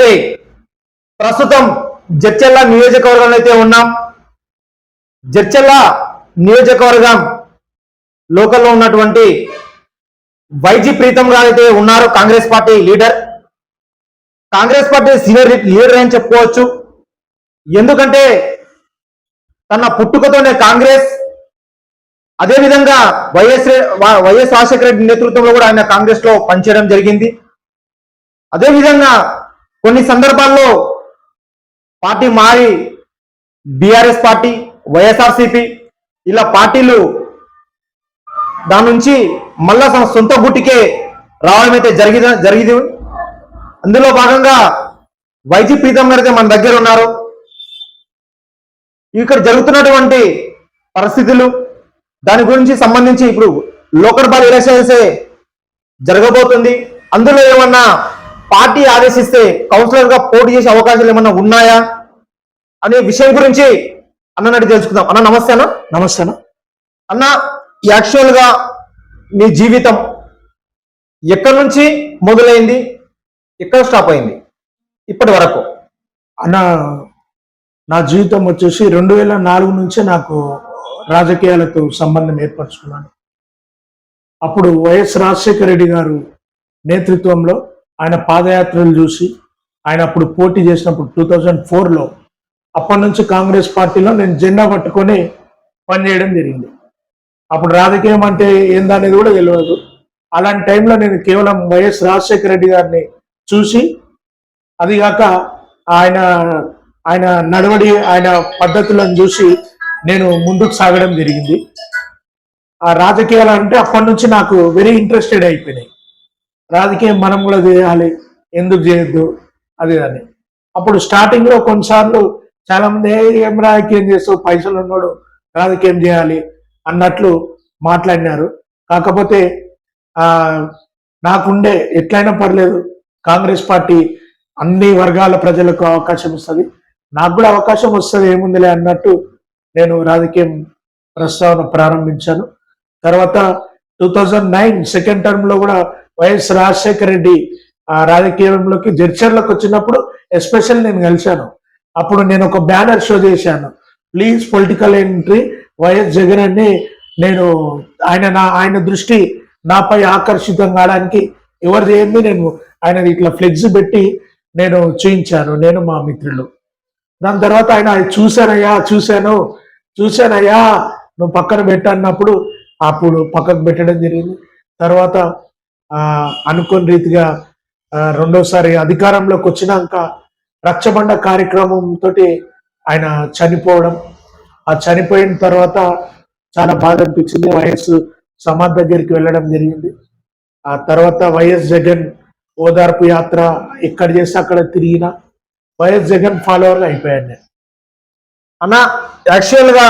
నమస్తే ప్రస్తుతం జడ్చెల్ల నియోజకవర్గంలో అయితే ఉన్నాం. జడ్చెల్ల నియోజకవర్గం లోకల్లో ఉన్నటువంటి వైజీ ప్రీతం గారు అయితే ఉన్నారు Congress party leader. Congress party senior leader అని చెప్పుకోవచ్చు. ఎందుకంటే తన పుట్టుకతోనే కాంగ్రెస్ అదేవిధంగా వైఎస్ వైఎస్ రాజశేఖర రెడ్డి నేతృత్వంలో కూడా ఆయన కాంగ్రెస్లో పనిచేయడం జరిగింది. అదేవిధంగా కొన్ని సందర్భాల్లో పార్టీ మారి బీఆర్ఎస్ పార్టీ వైఎస్ఆర్సిపి ఇలా పార్టీలు దాని నుంచి మళ్ళా తన సొంత గుట్టికే రావడం అయితే జరిగి జరిగింది. అందులో భాగంగా వైజీ ప్రీతం గారు అయితే మన దగ్గర ఉన్నారు. ఇక్కడ జరుగుతున్నటువంటి పరిస్థితులు దాని గురించి సంబంధించి ఇప్పుడు లోకల్ బాల్ ఎలక్షన్స్ జరగబోతుంది. అందులో ఏమన్నా పార్టీ ఆదేశిస్తే కౌన్సిలర్గా పోటీ చేసే అవకాశాలు ఏమన్నా ఉన్నాయా? అనే విషయం గురించి అన్నట్టు తెలుసుకుందాం. అన్న నమస్తే అన్న. నమస్తే అన్న. అన్న యాక్చువల్గా మీ జీవితం ఎక్కడి నుంచి మొదలైంది? ఎక్కడ స్టాప్ అయింది? ఇప్పటి వరకు. అన్న నా జీవితం వచ్చేసి రెండు వేల నాలుగు నుంచే నాకు రాజకీయాలతో సంబంధం ఏర్పరచుకున్నాను. అప్పుడు వైఎస్ రాజశేఖర రెడ్డి గారు నేతృత్వంలో ఆయన పాదయాత్రలు చూసి ఆయన అప్పుడు పోటీ చేసినప్పుడు టూ థౌజండ్ ఫోర్లో అప్పటి నుంచి కాంగ్రెస్ పార్టీలో నేను జెండా పట్టుకొని పనిచేయడం జరిగింది. అప్పుడు రాజకీయం అంటే ఏందనేది కూడా తెలియదు. అలాంటి టైంలో నేను కేవలం వైఎస్ రాజశేఖర రెడ్డి గారిని చూసి అదిగాక ఆయన ఆయన నడవడి ఆయన పద్ధతులను చూసి నేను ముందుకు సాగడం జరిగింది. ఆ రాజకీయాలు అంటే అప్పటి నుంచి నాకు వెరీ ఇంట్రెస్టెడ్ అయిపోయినాయి. రాజకీయం మనం కూడా చేయాలి. ఎందుకు చేయొద్దు? అది అని. అప్పుడు స్టార్టింగ్లో కొన్నిసార్లు చాలా మంది ఏం రాజకీయం చేస్తూ పైసలు ఉన్నాడు రాజకీయం చేయాలి అన్నట్లు మాట్లాడినారు. కాకపోతే నాకుండే ఎట్లయినా పర్లేదు. కాంగ్రెస్ పార్టీ అన్ని వర్గాల ప్రజలకు అవకాశం ఇస్తుంది నాకు కూడా అవకాశం వస్తుంది ఏముందిలే అన్నట్టు నేను రాజకీయం ప్రస్తావన ప్రారంభించాను. తర్వాత టూ థౌజండ్ నైన్ సెకండ్ టర్మ్లో కూడా వైఎస్ రాజశేఖర రెడ్డి ఆ రాజకీయంలోకి జడ్చర్లకు వచ్చినప్పుడు ఎస్పెషల్ నేను కలిశాను. అప్పుడు నేను ఒక బ్యానర్ షో చేశాను. Please political entry YS Jagan అని నేను ఆయన నా ఆయన దృష్టి నాపై ఆకర్షితం కావడానికి ఎవరు చేయండి నేను ఆయన ఇట్లా ఫ్లెక్స్ పెట్టి నేను చూయించాను నేను మా మిత్రులు. దాని తర్వాత ఆయన "అది చూశానయ్యా చూశాను చూశానయ్యా నువ్వు పక్కన పెట్టన్నప్పుడు అప్పుడు పక్కకు పెట్టడం జరిగింది. తర్వాత అనుకోని రీతిగా రెండోసారి అధికారంలోకి వచ్చినాక రచ్చబండ కార్యక్రమంతో ఆయన చనిపోవడం. ఆ చనిపోయిన తర్వాత చాలా బాధ అనిపించింది. వైఎస్ సమాధి దగ్గరికి వెళ్ళడం జరిగింది. ఆ తర్వాత వైఎస్ జగన్ ఓదార్పు యాత్ర ఎక్కడ చేస్తే అక్కడ తిరిగిన వైఎస్ జగన్ ఫాలోవర్ అయిపోయాను నేను. అన్న యాక్చువల్గా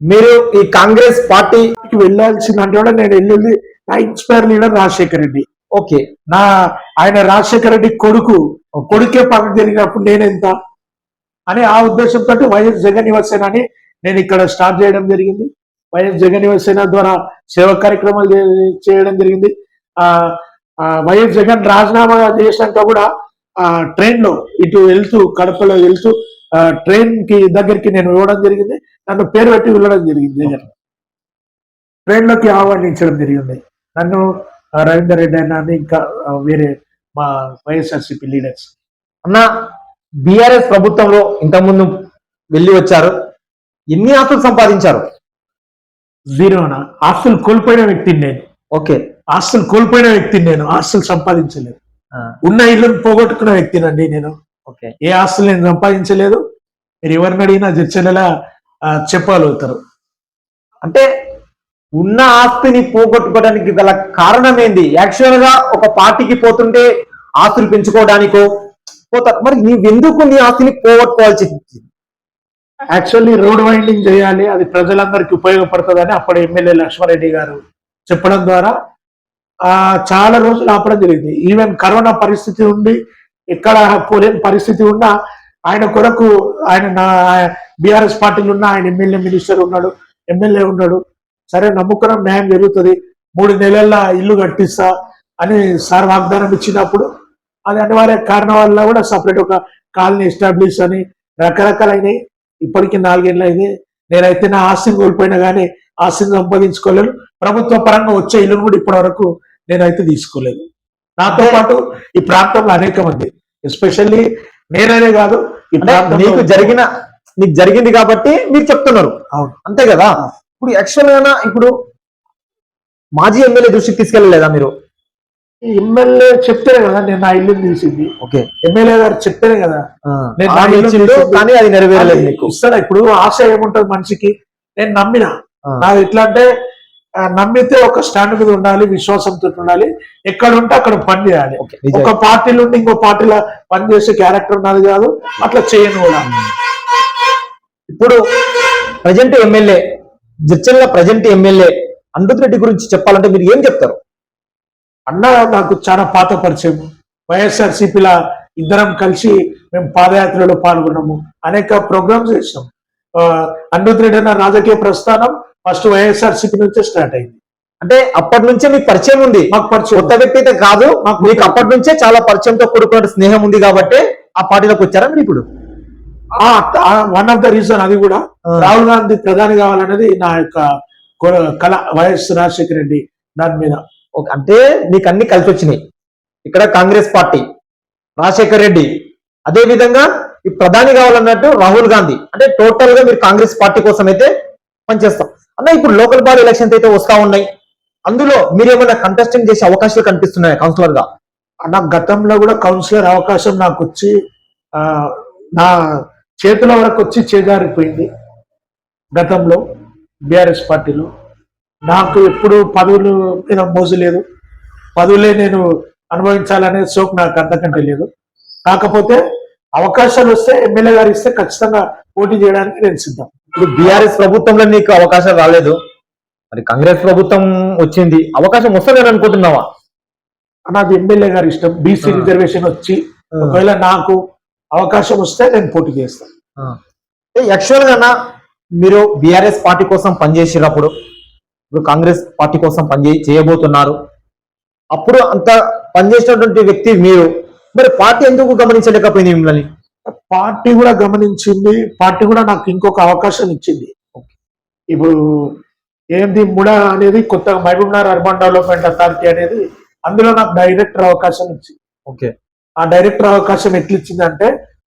మీరు ఈ కాంగ్రెస్ పార్టీకి వెళ్ళాల్సిన వెళ్ళాల్సిందంటే కూడా నేను వెళ్ళింది నా inspire leader Rajasekhar Reddy. Okay నా ఆయన రాజశేఖర రెడ్డి కొడుకు కొడుకే పక్కకు జరిగినప్పుడు నేనెంత అని ఆ ఉద్దేశంతో వైఎస్ జగన్ యువసేన అని నేను ఇక్కడ స్టార్ట్ చేయడం జరిగింది. వైఎస్ జగన్ యువసేన ద్వారా సేవ కార్యక్రమాలు చేయడం జరిగింది. ఆ వైఎస్ జగన్ రాజీనామా చేసినాక కూడా ఆ ట్రైన్లో ఇటు వెళ్తూ కడపలో వెళ్తూ ఆ, ట్రైన్కి దగ్గరికి నేను ఇవ్వడం జరిగింది. నన్ను పేరు పెట్టి వెళ్ళడం జరిగింది జగన్. ట్రైన్లోకి ఆహ్వానించడం జరిగింది. నన్ను రవీందర్ రెడ్డి అని ఇంకా వేరే మా వైఎస్ఆర్సీపీ లీడర్స్. అన్న బీఆర్ఎస్ ప్రభుత్వంలో ఇంతకుముందు వెళ్ళి వచ్చారు. ఎన్ని ఆస్తులు సంపాదించారు? జీరోనా ఆస్తులు కోల్పోయిన వ్యక్తిని నేను. ఓకే. ఆస్తులు కోల్పోయిన వ్యక్తిని నేను. ఆస్తులు సంపాదించలేదు. ఉన్న ఇల్లును పోగొట్టుకున్న వ్యక్తినండి నేను. ఓకే. ఏ ఆస్తులు నేను సంపాదించలేదు. మీరు ఎవరిని అడిగినా చర్చలలో చెప్పగలుగుతారు. అంటే ఉన్న ఆస్తిని పోగొట్టుకోవడానికి గల కారణం ఏంది యాక్చువల్గా ఒక పార్టీకి పోతుంటే ఆస్తులు పెంచుకోవడానికో? పోతా మరి నీవెందుకు నీ ఆస్తిని పోగొట్టుకోవాల్సి యాక్చువల్లీ రోడ్ వైండింగ్ చేయాలి. అది ప్రజలందరికీ ఉపయోగపడుతుందని అప్పుడు ఎమ్మెల్యే లక్ష్మారెడ్డి గారు చెప్పడం ద్వారా ఆ చాలా రోజులు ఆపడం జరిగింది. ఈవెన్ కరోనా పరిస్థితి ఉండి ఎక్కడ పోలేని పరిస్థితి ఉన్నా ఆయన కొరకు ఆయన నా బీఆర్ఎస్ పార్టీలు ఉన్న ఆయన ఎమ్మెల్యే మినిస్టర్ ఉన్నాడు ఎమ్మెల్యే ఉన్నాడు. సరే నమ్ముకున్నాం న్యాయం జరుగుతుంది. మూడు నెలల్లో ఇల్లు కట్టిస్తా అని సార్ వాగ్దానం ఇచ్చినప్పుడు అది అనివార్య కారణం వల్ల కూడా సపరేట్ ఒక కాలనీ ఎస్టాబ్లిష్ అని రకరకాలైనవి. ఇప్పటికి నాలుగేళ్ళు అయింది. నేనైతే నా ఆస్తిని కోల్పోయినా కానీ ఆస్తిని సంపాదించుకోలేను. ప్రభుత్వ పరంగా వచ్చే ఇల్లును కూడా ఇప్పటి వరకు నేనైతే తీసుకోలేదు. నాతో పాటు ఈ ప్రాంతంలో అనేక మంది ఎస్పెషల్లీ నేననే కాదు నీకు జరిగిన నీకు జరిగింది కాబట్టి మీరు చెప్తున్నారు. అవును. అంతే కదా? ఇప్పుడు యాక్చువల్గా ఇప్పుడు మాజీ ఎమ్మెల్యే దృష్టికి తీసుకెళ్ళలేదా మీరు? ఎమ్మెల్యే చెప్తేనే కదా నేను నా ఇల్లుని తీసింది. ఓకే. ఎమ్మెల్యే గారు చెప్తేనే కదా నేను నా ఇల్లు ఇచ్చిండు తీసింది. కానీ అది నెరవేరలేదు నీకు ఇస్తాడా? ఇప్పుడు ఆశ ఏముంటది మనిషికి? నేను నమ్మిన? ఆ. నాది ఎట్లా అంటే ఆ, నమ్మితే ఒక స్టాండ్ మీద ఉండాలి విశ్వాసంతో ఉండాలి ఎక్కడ ఉంటే అక్కడ పని చేయాలి. ఓకే. ఒక పార్టీలో ఉండి ఇంకో పార్టీలో పని చేసే క్యారెక్టర్ నాది కాదు అట్లా చేయను కూడా. ఇప్పుడు present MLA Jadcherla present MLA Amrit Reddy గురించి చెప్పాలంటే మీరు ఏం చెప్తారు? అన్న నాకు చాలా పాత పరిచయం. వైఎస్ఆర్ సిపిలా ఇద్దరం కలిసి మేము పాదయాత్రలో పాల్గొన్నాము. అనేక ప్రోగ్రామ్స్ చేసినాం. అనిరుద్ రెడ్డి అన్న రాజకీయ ప్రస్థానం ఫస్ట్ వైఎస్ఆర్ సిపి నుంచే స్టార్ట్ అయింది. అంటే అప్పటి నుంచే మీకు పరిచయం ఉంది? మాకు పరిచయం. కొత్త వ్యక్తి అయితే కాదు. మాకు మీకు అప్పటి నుంచే చాలా పరిచయంతో కూడుకున్న స్నేహం ఉంది కాబట్టి ఆ పార్టీలోకి వచ్చారా మీరు ఇప్పుడు? వన్ ఆఫ్ ద రీజన్ అది కూడా. రాహుల్ గాంధీ ప్రధాని కావాలనేది నా యొక్క కళ వైఎస్ రాజశేఖర రెడ్డి దాని మీద. అంటే నీకు అన్ని కలిసి వచ్చినాయి. ఇక్కడ కాంగ్రెస్ పార్టీ రాజశేఖర్ రెడ్డి. అదే విధంగా ఈ ప్రధాని కావాలన్నట్టు రాహుల్ గాంధీ. అంటే టోటల్గా మీరు కాంగ్రెస్ పార్టీ కోసం అయితే పనిచేస్తాం. అన్న ఇప్పుడు లోకల్ బాడీ ఎలక్షన్స్ అయితే వస్తా ఉన్నాయి. అందులో మీరు ఏమైనా కంటెస్టింగ్ చేసే అవకాశాలు కనిపిస్తున్నాయి కౌన్సిలర్గా నా గతంలో కూడా కౌన్సిలర్ అవకాశం నాకు వచ్చి నా చేతుల వరకు వచ్చి చేజారిపోయింది గతంలో బీఆర్ఎస్ పార్టీలో. నాకు ఎప్పుడు పదవులు మీద మోజు లేదు. పదవులే నేను అనుభవించాలనే సోక్ నాకు అంతకంటే లేదు. కాకపోతే అవకాశాలు వస్తే ఎమ్మెల్యే గారు ఇస్తే ఖచ్చితంగా పోటీ చేయడానికి నేను సిద్ధం. ఇప్పుడు బీఆర్ఎస్ ప్రభుత్వంలో నీకు అవకాశం రాలేదు. మరి కాంగ్రెస్ ప్రభుత్వం వచ్చింది. అవకాశం వస్తలేదు అనుకుంటున్నావా? నాకు ఎమ్మెల్యే గారు ఇష్టం. బీసీ. రిజర్వేషన్ వచ్చి. ఒకవేళ నాకు అవకాశం వస్తే నేను పోటీ చేస్తాను. యాక్చువల్గా మీరు బీఆర్ఎస్ పార్టీ కోసం పనిచేసేటప్పుడు ఇప్పుడు కాంగ్రెస్ పార్టీ కోసం పని చేయబోతున్నారు. అప్పుడు అంత పనిచేసినటువంటి వ్యక్తి మీరు. మరి పార్టీ ఎందుకు గమనించలేకపోయింది మిమ్మల్ని? పార్టీ కూడా గమనించింది. పార్టీ కూడా నాకు ఇంకొక అవకాశం ఇచ్చింది. ఇప్పుడు ఏంది ముడ అనేది కొత్తగా మహబూబ్నగర్ అర్బన్ డెవలప్మెంట్ అథారిటీ అనేది అందులో నాకు డైరెక్టర్ అవకాశం ఇచ్చింది. ఓకే. ఆ డైరెక్టర్ అవకాశం ఎట్లా ఇచ్చిందంటే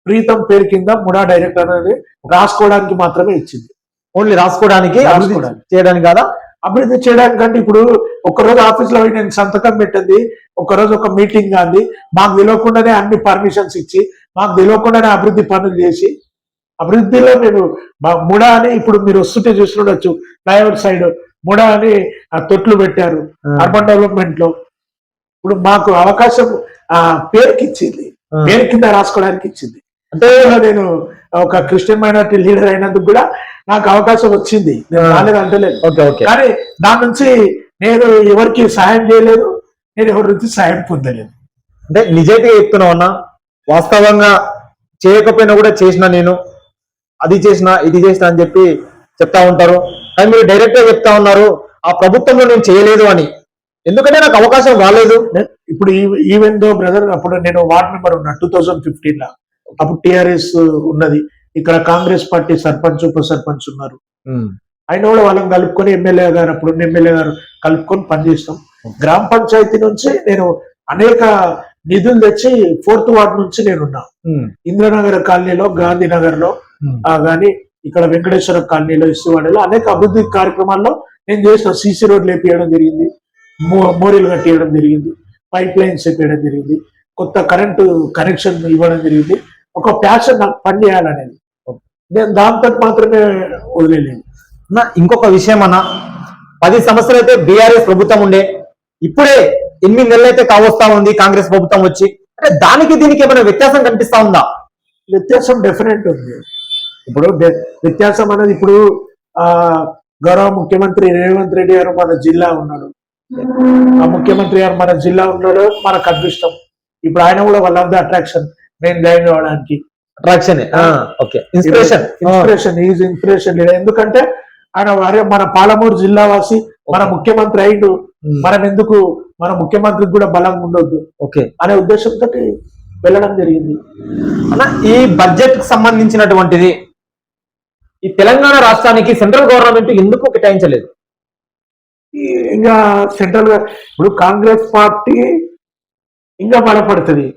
ప్రీతం పేరు కింద ముడా డైరెక్టర్ అనేది రాసుకోవడానికి మాత్రమే ఇచ్చింది ఓన్లీ రాసుకోవడానికి అభివృద్ధి. చేయడానికి కాదా అభివృద్ధి చేయడానికంటే ఇప్పుడు ఒక్కరోజు ఆఫీస్లో నేను సంతకం పెట్టింది ఒకరోజు ఒక మీటింగ్ కాంది మాకు తెలియకుండానే అన్ని పర్మిషన్స్ ఇచ్చి మాకు తెలియకుండానే అభివృద్ధి పనులు చేసి అభివృద్ధిలో మీరు బా- ముడా అని ఇప్పుడు మీరు వస్తుంటే చూస్తుండొచ్చు ఫ్లైఓవర్ సైడ్ ముడా అని తొట్లు పెట్టారు. అర్బన్ డెవలప్మెంట్లో ఇప్పుడు మాకు అవకాశం ఆ పేరుకి ఇచ్చింది ఆ. పేరు కింద రాసుకోవడానికి ఇచ్చింది అంటే నేను ఒక క్రిస్టియన్ మైనారిటీ లీడర్ అయినందుకు కూడా నాకు అవకాశం వచ్చింది. నేను. రాలేదు అంటలేదు. Okay okay. కానీ దాని నుంచి నేను ఎవరికి సహాయం చేయలేదు నేను ఎవరి నుంచి సహాయం పొందలేదు. అంటే నిజాయితీగా చెప్తున్నావు అన్న వాస్తవంగా చేయకపోయినా కూడా చేసిన నేను అది చేసిన ఇది చేసిన అని చెప్పి చెప్తా ఉంటారు. కానీ మీరు డైరెక్ట్గా చెప్తా ఉన్నారు ఆ ప్రభుత్వంలో నేను చేయలేదు అని. ఎందుకంటే నాకు అవకాశం రాలేదు. ఇప్పుడు ఈవెన్ దో బ్రదర్ అప్పుడు నేను వార్డ్ మెంబర్ ఉన్నా టూ థౌజండ్ ఫిఫ్టీన్లో అప్పుడు టిఆర్ఎస్ ఉన్నది. ఇక్కడ కాంగ్రెస్ పార్టీ సర్పంచ్ ఉప సర్పంచ్ ఉన్నారు. అయినా కూడా వాళ్ళని కలుపుకొని ఎమ్మెల్యే గారు అప్పుడు ఎమ్మెల్యే గారు కలుపుకొని పనిచేస్తాం. గ్రామ పంచాయతీ నుంచి నేను అనేక నిధులు తెచ్చి ఫోర్త్ వార్డ్ నుంచి నేనున్నా ఇంద్రనగర్ కాలనీలో గాంధీనగర్లో గాని ఇక్కడ వెంకటేశ్వర కాలనీలో ఇసువాడలో అనేక అభివృద్ధి కార్యక్రమాల్లో నేను చేసిన సీసీ రోడ్లు వేపియడం జరిగింది. మోరీలు కట్టియడం జరిగింది. పైప్ లైన్స్ వేపించడం జరిగింది. కొత్త కరెంటు కనెక్షన్ ఇవ్వడం జరిగింది. ఒక ప్యాషన్ నాకు పని చేయాలనేది. నేను దాంతో మాత్రమే వదిలేదు నా ఇంకొక విషయం అన్న. పది సంవత్సరాలు అయితే బీఆర్ఎస్ ప్రభుత్వం ఉండే. ఇప్పుడే ఎనిమిది నెలలు అయితే కావస్తా ఉంది కాంగ్రెస్ ప్రభుత్వం వచ్చి. అంటే దానికి దీనికి ఏమైనా వ్యత్యాసం కనిపిస్తా ఉందా? వ్యత్యాసం డెఫినెట్ ఉంది. ఇప్పుడు వ్య- వ్యత్యాసం అనేది ఇప్పుడు ఆ గౌరవ ముఖ్యమంత్రి రేవంత్ రెడ్డి గారు మన జిల్లా ఉన్నాడు. ఆ ముఖ్యమంత్రి గారు మన జిల్లా ఉన్నాడు మనకు అదృష్టం. ఇప్పుడు ఆయన కూడా వన్ ఆఫ్ ద అట్రాక్షన్. నేను జాయిన్ అవ్వడానికి. Attraction okay inspiration inspiration is inspiration ఎందుకంటే ఆయన వారే మన పాలమూరు జిల్లా వాసి మన ముఖ్యమంత్రి అయిండు. మనం ఎందుకు మన ముఖ్యమంత్రికి కూడా బలంగా ఉండొద్దు. ఓకే అనే ఉద్దేశంతో వెళ్ళడం జరిగింది. అన్న ఈ బడ్జెట్కి సంబంధించినటువంటిది ఈ తెలంగాణ రాష్ట్రానికి సెంట్రల్ గవర్నమెంట్ ఎందుకు కేటాయించలేదు? ఇంకా సెంట్రల్ ఇప్పుడు కాంగ్రెస్ పార్టీ ఇంకా బలపడుతుంది.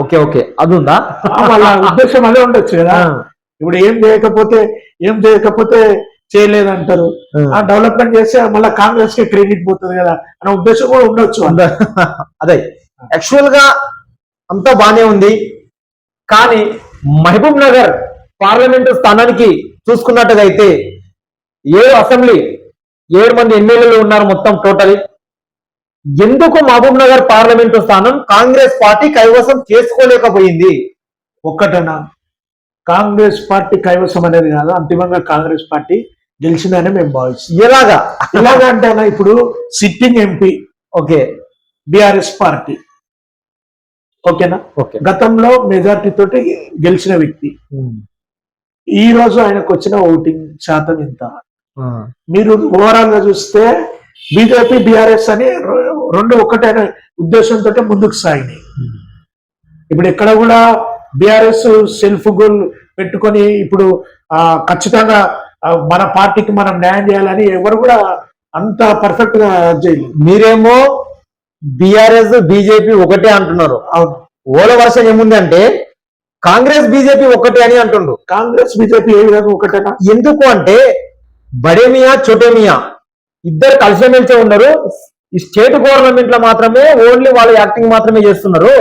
Okay okay. అది ఉందా వాళ్ళ ఉద్దేశం అదే ఉండొచ్చు కదా. ఇప్పుడు ఏం చేయకపోతే ఏం చేయకపోతే చేయలేదంటారు. ఆ. డెవలప్మెంట్ చేస్తే మళ్ళీ కాంగ్రెస్కి క్రెడిట్ పోతుంది కదా అనే ఉద్దేశం కూడా ఉండొచ్చు? అదే. యాక్చువల్గా అంతా బానే ఉంది. కానీ మహబూబ్ నగర్ పార్లమెంటు స్థానానికి చూసుకున్నట్టుగా అయితే ఏడు అసెంబ్లీ ఏడు మంది ఎమ్మెల్యేలు ఉన్నారు మొత్తం టోటల్. ఎందుకు మహబూబ్ నగర్ పార్లమెంటు స్థానం కాంగ్రెస్ పార్టీ కైవసం చేసుకోలేకపోయింది? ఒక్కటనా కాంగ్రెస్ పార్టీ కైవసం అనేది కాదు అంతిమంగా కాంగ్రెస్ పార్టీ గెలిచిందని మేము భావిస్తాం ఎలాగా? ఎలాగంటే అన్న ఇప్పుడు sitting MP okay. BRS party. ఓకేనా? ఓకే. గతంలో మెజార్టీ తోటి గెలిచిన వ్యక్తి. ఈ రోజు ఆయనకు వచ్చిన ఓటింగ్ శాతం ఎంత? మీరు ఓవరాల్గా చూస్తే బీజేపీ బీఆర్ఎస్ అని రెండు ఒకటైన ఉద్దేశంతో ముందుకు సాగినాయి. ఇప్పుడు ఎక్కడ కూడా బీఆర్ఎస్ సెల్ఫ్ గోల్ పెట్టుకొని ఇప్పుడు ఆ, ఖచ్చితంగా మన పార్టీకి మనం న్యాయం చేయాలని ఎవరు కూడా అంత పర్ఫెక్ట్గా చేయలేదు. మీరేమో బిఆర్ఎస్ బీజేపీ ఒకటే అంటున్నారు. ఓల వర్షం ఏముంది అంటే కాంగ్రెస్ బీజేపీ ఒకటే అని అంటుండ్రు. కాంగ్రెస్ బీజేపీ ఏ విధంగా ఒకటేనా? ఎందుకు అంటే బడేమియా చోటేమియా? ఇద్దరు కలిసిమెలిసే ఉన్నారు ఈ స్టేట్ గవర్నమెంట్లో మాత్రమే ఓన్లీ వాళ్ళ యాక్టింగ్ మాత్రమే చేస్తున్నారు.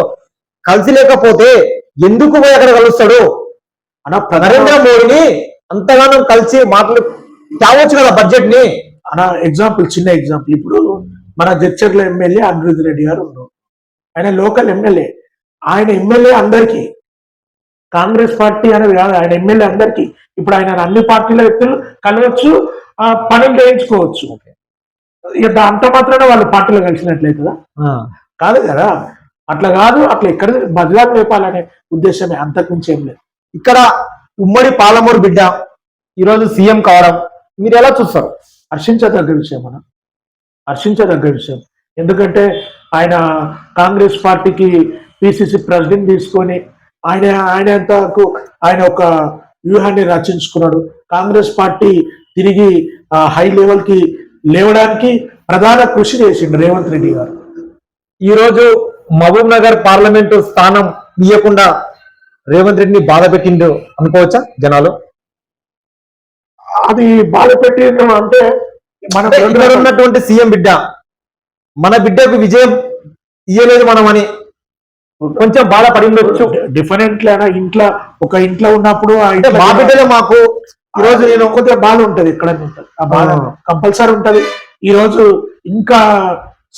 కలిసి లేకపోతే ఎందుకు పోయి అక్కడ కలుస్తాడు? అన్న నరేంద్ర మోడీని అంతగానం కలిసి మాటలు తేవచ్చు కదా బడ్జెట్ని అన్న ఎగ్జాంపుల్ చిన్న ఎగ్జాంపుల్ ఇప్పుడు మన జడ్చర్ల ఎమ్మెల్యే అనిరుద్ధ్ రెడ్డి గారు ఉన్నారు. ఆయన లోకల్ ఎమ్మెల్యే. ఆయన ఎమ్మెల్యే అందరికీ కాంగ్రెస్ పార్టీ అనేది కాదు ఆయన ఎమ్మెల్యే అందరికీ ఇప్పుడు ఆయన అన్ని పార్టీల వ్యక్తులు కలవచ్చు పనులు చేయించుకోవచ్చు. ఇక మాత్రాన వాళ్ళు పార్టీలో కలిసినట్లయితుందా కాదు. కదా అట్లా కాదు అట్లా ఎక్కడ బదిలాలు లేపాలనే ఉద్దేశమే అంతకుమించి ఏం లేదు. ఇక్కడ ఉమ్మడి పాలమూరు బిడ్డ ఈరోజు సీఎం కావడం మీరు ఎలా చూస్తారు? హర్షించదగ్గ విషయం మనం హర్షించదగ్గ విషయం. ఎందుకంటే ఆయన కాంగ్రెస్ పార్టీకి పిసిసి ప్రెసిడెంట్ తీసుకొని ఆయన ఆయన అంతకు ఆయన ఒక వ్యూహాన్ని రచించుకున్నాడు. కాంగ్రెస్ పార్టీ తిరిగి హై లెవెల్కి లేవడానికి ప్రధాన కృషి చేసిండు రేవంత్ రెడ్డి గారు. ఈ రోజు మహబూబ్ నగర్ పార్లమెంటు స్థానం ఇవ్వకుండా రేవంత్ రెడ్డిని బాధ పెట్టిండు అనుకోవచ్చా జనాలు? అది బాధ పెట్టిండ్రు అంటే మనం ఉన్నటువంటి సీఎం బిడ్డ మన బిడ్డకు విజయం ఇయ్యలేదు మనం అని కొంచెం బాధపడి ఉండొచ్చు డిఫరెంట్ ఇంట్లో ఒక ఇంట్లో ఉన్నప్పుడు మా బిడ్డలే మాకు ఈ రోజు నేను కొద్దిగా బాధ ఉంటది ఉంటది ఆ బాధ. కంపల్సరీ ఉంటది. ఈ రోజు ఇంకా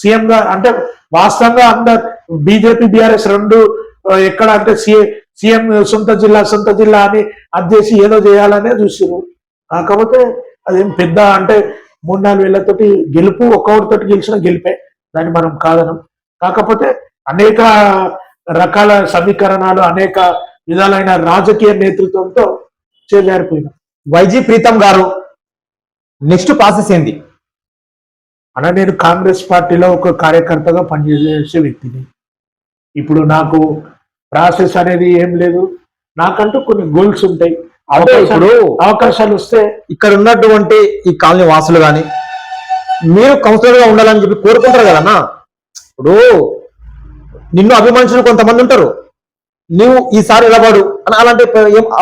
సీఎం గా అంటే వాస్తవంగా అందరు బీజేపీ బీఆర్ఎస్ రెండు ఎక్కడ అంటే సీఎం సొంత జిల్లా సొంత జిల్లా అని అది చేసి ఏదో చేయాలనే చూసిరు కాకపోతే అదేం పెద్ద అంటే మూడు నాలుగు వేలతోటి గెలుపు ఒక్కొక్కరితోటి గెలిచిన గెలిపే. దాన్ని మనం కాదనం. కాకపోతే అనేక రకాల సమీకరణాలు అనేక విధాలైన రాజకీయ నేతృత్వంతో చేజారిపోయినాం. వైజీ ప్రీతం గారు నెక్స్ట్ ప్రాసెస్ ఏంది? అలా నేను కాంగ్రెస్ పార్టీలో ఒక కార్యకర్తగా పనిచేసే వ్యక్తిని. ఇప్పుడు నాకు ప్రాసెస్ అనేది ఏం లేదు. నాకంటూ కొన్ని గోల్స్ ఉంటాయి. ఇప్పుడు అవకాశాలు వస్తే ఇక్కడ ఉన్నటువంటి ఈ కాలనీ వాసులు గాని మీరు కౌన్సిలర్గా ఉండాలని చెప్పి కోరుకుంటారు కదన్నా ఇప్పుడు నిన్ను అభిమానించిన కొంతమంది ఉంటారు. నువ్వు ఈసారి నిలబడు అని అలాంటి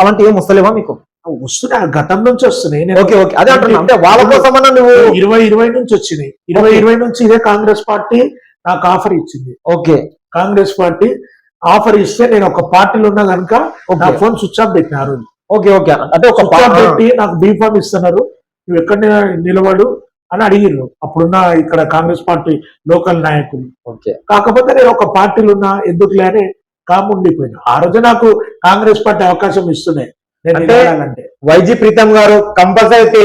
అలాంటి ఏం వస్తలేవా మీకు? వస్తున్నాయి గతం నుంచి వస్తున్నాయి. నేను ఓకే ఓకే. అదే అంటున్నా. అంటే వాళ్ళ కోసమన్నా నువ్వు ఇరవై ఇరవై నుంచి వచ్చినాయి. ఇరవై ఇరవై నుంచి ఇదే కాంగ్రెస్ పార్టీ నాకు ఆఫర్ ఇచ్చింది. ఓకే. కాంగ్రెస్ పార్టీ ఆఫర్ ఇస్తే నేను ఒక పార్టీలో ఉన్నా కనుక నా. ఫోన్ స్విచ్ ఆఫ్ పెట్టిన ఆ రోజు ఓకే ఓకే. అంటే ఒక స్విచ్ పెట్టి నాకు బీ ఫామ్ ఇస్తున్నారు. నువ్వు ఎక్కడ నిలబడు అని అడిగిర్రు. అప్పుడున్న ఇక్కడ కాంగ్రెస్ పార్టీ లోకల్ నాయకులు. ఓకే. కాకపోతే నేను ఒక పార్టీలో ఉన్నా ఎందుకులే అని కామ్ ఉండిపోయినా. ఆ రోజు నాకు కాంగ్రెస్ పార్టీ అవకాశం ఇస్తున్నాయి. నేను అంటే- వైజీ ప్రీతం గారు కంపల్సరీ అయితే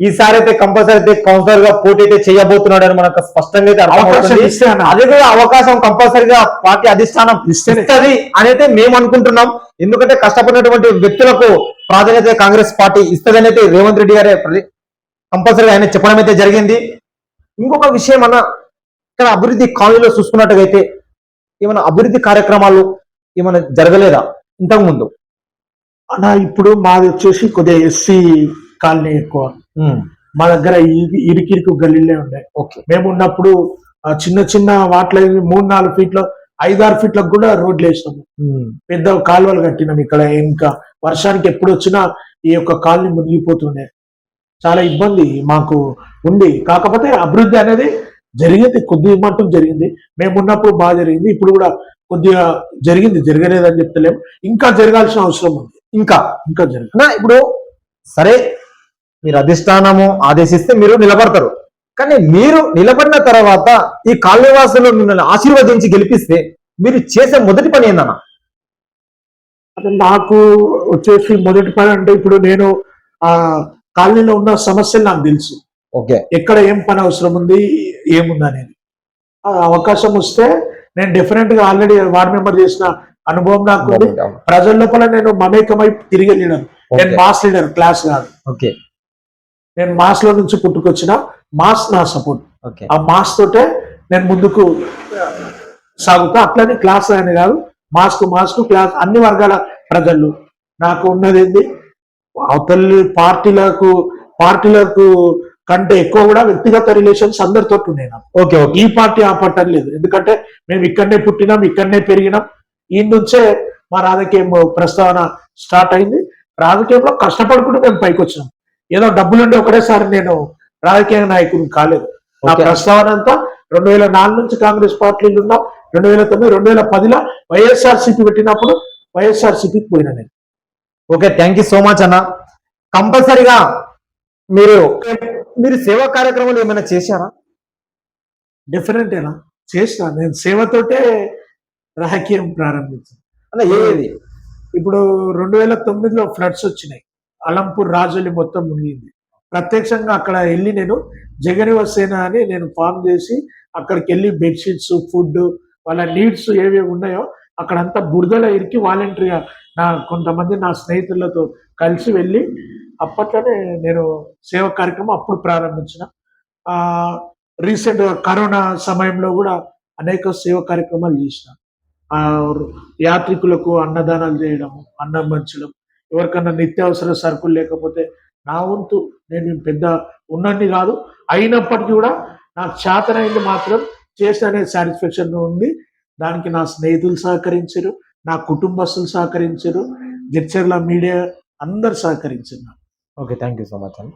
ఈసారి అయితే కంపల్సరీ అయితే కౌన్సిలర్గా పోటీ అయితే చేయబోతున్నాడు అని మనకు స్పష్టంగా అయితే అర్థమవుతుంది. అది కూడా అవకాశం కంపల్సరీగా పార్టీ అధిష్టానం. ఇస్తుంది అనేది మేము అనుకుంటున్నాం. ఎందుకంటే కష్టపడినటువంటి వ్యక్తులకు ప్రాధాన్యత కాంగ్రెస్ పార్టీ ఇస్తుందని అయితే రేవంత్ రెడ్డి గారే కంపల్సరీగా ఆయన చెప్పడం అయితే జరిగింది. ఇంకొక విషయం అన్న ఇక్కడ అభివృద్ధి కాలనీలో చూసుకున్నట్టుగైతే ఏమైనా అభివృద్ధి కార్యక్రమాలు ఏమైనా జరగలేదా ఇంతకు ముందు అన్న ఇప్పుడు మాది వచ్చేసి కొద్దిగా ఎస్సీ కాలనీ ఎక్కువ. మా దగ్గర ఇరి- ఇరికిరికి గల్లీలే ఉన్నాయి. ఓకే. మేము ఉన్నప్పుడు చిన్న చిన్న వాటిలో మూడు నాలుగు ఫీట్ల ఐదారు ఫీట్లకు కూడా రోడ్లు వేసినాము. పెద్ద కాలువలు కట్టినాం ఇక్కడ. ఇంకా వర్షానికి ఎప్పుడు వచ్చినా ఈ యొక్క కాలనీ మునిగిపోతుండే. చాలా ఇబ్బంది మాకు ఉంది. కాకపోతే అభివృద్ధి అనేది జరిగింది. కొద్ది మట్టుకు జరిగింది. మేము ఉన్నప్పుడు బాగా జరిగింది. ఇప్పుడు కూడా కొద్దిగా జరిగింది. జరగలేదని చెప్తలేము ఇంకా జరగాల్సిన అవసరం ఉంది. ఇంకా ఇంకా జరగాలి అన్న ఇప్పుడు సరే మీరు అధిష్టానము ఆదేశిస్తే మీరు నిలబడతారు. కానీ మీరు నిలబడిన తర్వాత ఈ కాలనీవాసులు మిమ్మల్ని ఆశీర్వదించి గెలిపిస్తే మీరు చేసే మొదటి పని ఏందన్న? నాకు వచ్చేసి మొదటి పని అంటే ఇప్పుడు నేను ఆ కాలనీలో ఉన్న సమస్యలు నాకు తెలుసు. ఓకే. ఎక్కడ ఏం పని అవసరం ఉంది ఏముంది అనేది. అవకాశం వస్తే నేను డిఫరెంట్గా ఆల్రెడీ వార్డ్ మెంబర్ చేసిన అనుభవం నాకు ప్రజల లోపల నేను మమేకమై తిరిగి లీడర్ నేను మాస్ లీడర్ క్లాస్ కాదు. ఓకే. నేను మాస్లో నుంచి పుట్టుకొచ్చిన మాస్ నా సపోర్ట్. ఓకే. ఆ మాస్ తోటే నేను ముందుకు సాగుతా. అట్లనే క్లాస్ అని కాదు మాస్కు మాస్కు క్లాస్ అన్ని వర్గాల ప్రజలు. నాకు ఉన్నది ఏంది? అవతలి పార్టీలకు పార్టీలకు కంటే ఎక్కువ కూడా వ్యక్తిగత రిలేషన్స్ అందరితో ఉన్నాయి నాకు. Okay okay. ఈ పార్టీ ఆ పార్టీ అని లేదు. ఎందుకంటే మేము ఇక్కడనే పుట్టినాం ఇక్కడనే పెరిగినాం. ఈ నుంచే మా రాజకీయం ప్రస్తావన స్టార్ట్ అయింది. రాజకీయంలో కష్టపడుకుంటూ మేము పైకి వచ్చినాం ఏదో డబ్బులుండి ఒకటేసారి నేను రాజకీయ నాయకుని కాలేదు. నా. ప్రస్తావన అంతా రెండు వేల నాలుగు నుంచి కాంగ్రెస్ పార్టీలు ఉన్నాం. రెండు వేల తొమ్మిది రెండు వేల పదిలో వైఎస్ఆర్ సిపి పెట్టినప్పుడు వైఎస్ఆర్ సిపికి పోయినా నేను. Okay thank you so much అన్న. కంపల్సరిగా మీరు మీరు సేవా కార్యక్రమాలు ఏమైనా చేశారా? డిఫరెంట్ ఏనా చేసిన. నేను సేవతోటే రాజకీయం ప్రారంభించాను అన్న ఏది? ఇప్పుడు రెండు వేల తొమ్మిదిలో ఫ్లడ్స్ వచ్చినాయి. అలంపూర్ రాజోలి మొత్తం మునిగింది. ప్రత్యక్షంగా అక్కడ వెళ్ళి నేను జగనివ సేన అని నేను ఫామ్ చేసి అక్కడికి వెళ్ళి బెడ్షీట్స్ ఫుడ్ వాళ్ళ నీడ్స్ ఏవేవి ఉన్నాయో అక్కడంతా బురదలో ఇరికి వాలంటరీగా నా కొంతమంది నా స్నేహితులతో కలిసి వెళ్ళి అప్పట్లోనే నేను సేవ కార్యక్రమం అప్పుడు ప్రారంభించిన. ఆ రీసెంట్ కరోనా సమయంలో కూడా అనేక సేవ కార్యక్రమాలు చేసిన. యాత్రికులకు అన్నదానాలు చేయడం అన్నం పంచడం ఎవరికన్నా నిత్యావసర సరుకులు లేకపోతే నా వంతు నేను పెద్ద ఉన్నండి కాదు అయినప్పటికీ కూడా నాకు చేతనైంది మాత్రం చేసిన సాటిస్ఫాక్షన్ ఉంది. దానికి నా స్నేహితులు సహకరించారు నా కుటుంబస్తులు సహకరించారు జడ్చర్ల మీడియా అందరు సహకరించారు okay thank you so much అండి